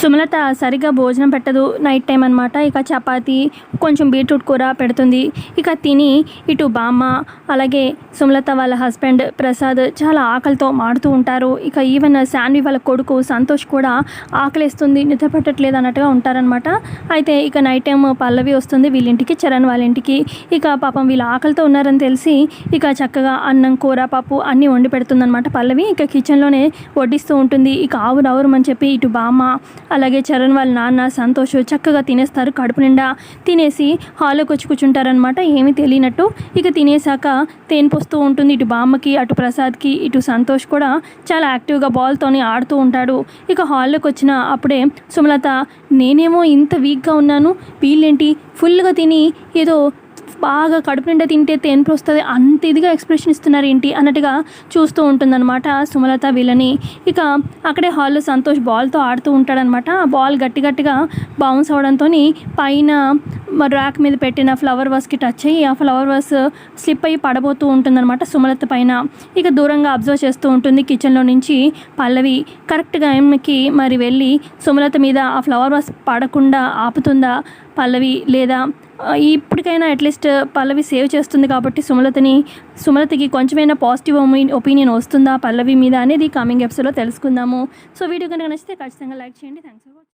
సుమలత సరిగ్గా భోజనం పెట్టదు నైట్ టైం అనమాట ఇక చపాతి కొంచెం బీట్రూట్ కూర పెడుతుంది. ఇక తిని ఇటు బామ్మ అలాగే సుమలత వాళ్ళ హస్బెండ్ ప్రసాద్ చాలా ఆకలితో మాడుతూ ఉంటారు. ఇక ఈవెన్ శాన్వి వాళ్ళ కొడుకు సంతోష్ కూడా ఆకలిస్తుంది నిద్ర పెట్టట్లేదు అన్నట్టుగా ఉంటారనమాట అయితే ఇక నైట్ టైం పల్లవి వస్తుంది వీళ్ళింటికి చరణ్ వాళ్ళ ఇంటికి ఇక పాపం వీళ్ళు ఆకలితో ఉన్నారని తెలిసి ఇక చక్కగా అన్నం కూర పప్పు అన్నీ వండి పెడుతుందన్నమాట పల్లవి. ఇక కిచెన్లోనే వడ్డిస్తూ ఉంటుంది. ఇక ఆవురు ఆవురు అని చెప్పి ఇటు బామ్మ అలాగే చరణ్ వాళ్ళ నాన్న సంతోష్ చక్కగా తినేస్తారు. కడుపు నిండా తినేసి హాల్లోకి వచ్చి కూర్చుంటారనమాట ఏమీ తెలియనట్టు ఇక తినేసాక తేనె పోస్తూ ఉంటుంది. ఇటు బామ్మకి అటు ప్రసాద్కి ఇటు సంతోష్ కూడా చాలా యాక్టివ్గా బాల్తోని ఆడుతూ ఉంటాడు. ఇక హాల్లోకి వచ్చిన అప్పుడే సుమలత నేనేమో ఇంత వీక్గా ఉన్నాను. వీళ్ళేంటి? ఫుల్గా తిని ఏదో బాగా కడుపు నిండా తింటే తేన్పు వస్తుంది అంత ఇదిగా ఎక్స్ప్రెషన్ ఇస్తున్నారు ఏంటి అన్నట్టుగా చూస్తూ ఉంటుందన్నమాట సుమలత వీళ్ళని. ఇక అక్కడే హాల్లో సంతోష్ బాల్తో ఆడుతూ ఉంటాడనమాట బాల్ గట్టి గట్టిగా బౌన్స్ అవడంతో పైన ర్యాక్ మీద పెట్టిన ఫ్లవర్ వాస్కి టచ్ అయ్యి ఆ ఫ్లవర్ వాస్ స్లిప్ అయ్యి పడబోతూ ఉంటుందన్నమాట సుమలత పైన. ఇక దూరంగా అబ్జర్వ్ చేస్తూ ఉంటుంది కిచెన్లో నుంచి పల్లవి. కరెక్ట్గా ఆమెకి మరి వెళ్ళి సుమలత మీద ఆ ఫ్లవర్ వాస్ పడకుండా ఆపుతుందా పల్లవి లేదా? ఇప్పటికైనా అట్లీస్ట్ పల్లవి సేవ్ చేస్తుంది కాబట్టి సుమలతని సుమలతకి కొంచెమైనా పాజిటివ్ ఒపీనియన్ వస్తుందా పల్లవి మీద అనేది కమింగ్ ఎపిసోడ్లో తెలుసుకుందాము. సో వీడియో కనుక నచ్చితే ఖచ్చితంగా లైక్ చేయండి. Thanks for watching